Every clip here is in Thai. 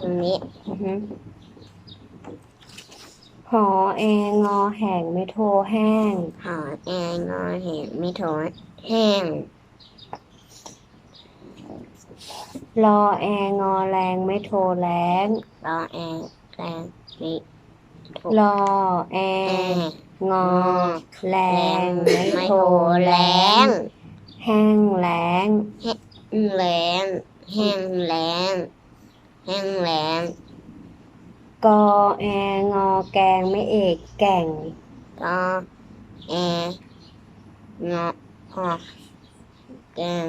ตรงนี้อือฮึหอแองอแห่งไม่โทแห้ง หอแองงอเห็นไม่โถแห้ง รอแองอแรงไม่โทแรงรอแองแรงมิโถรอแอแองงอแรแรงงไม่ไม่โทโถแรแรงงแห้งแรงแรง แห้งแรงแห้งแรงกอแองอแกงไม่เอกแก่งก็แองอพอแกง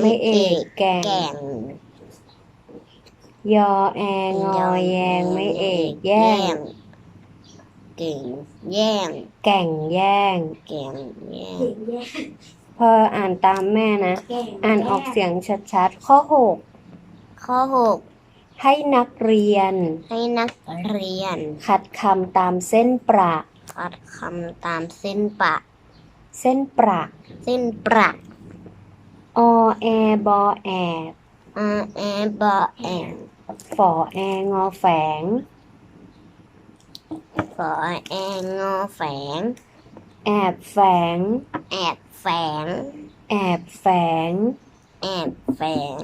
ไม่เอกแก่งแก่ง ยอแองอแยงไม่เอกแย่ง เก่งแย่ง แก่งแย่ง แก่งแย่งพออ่านตามแม่นะอ่านออกเสียงชัดๆ ข้อหกข้อหกให้นักเรียน ให้นักเรียนขัดคำตามเส้นประ คัดคำตามเส้นปะ เส้นประเส้นประอแอบอแอบอาแอบอแองฝอแองอแฝง ฝอแองงอแฝง แอบแฝง แอบ แฝง แอบแฝง แอบแฝง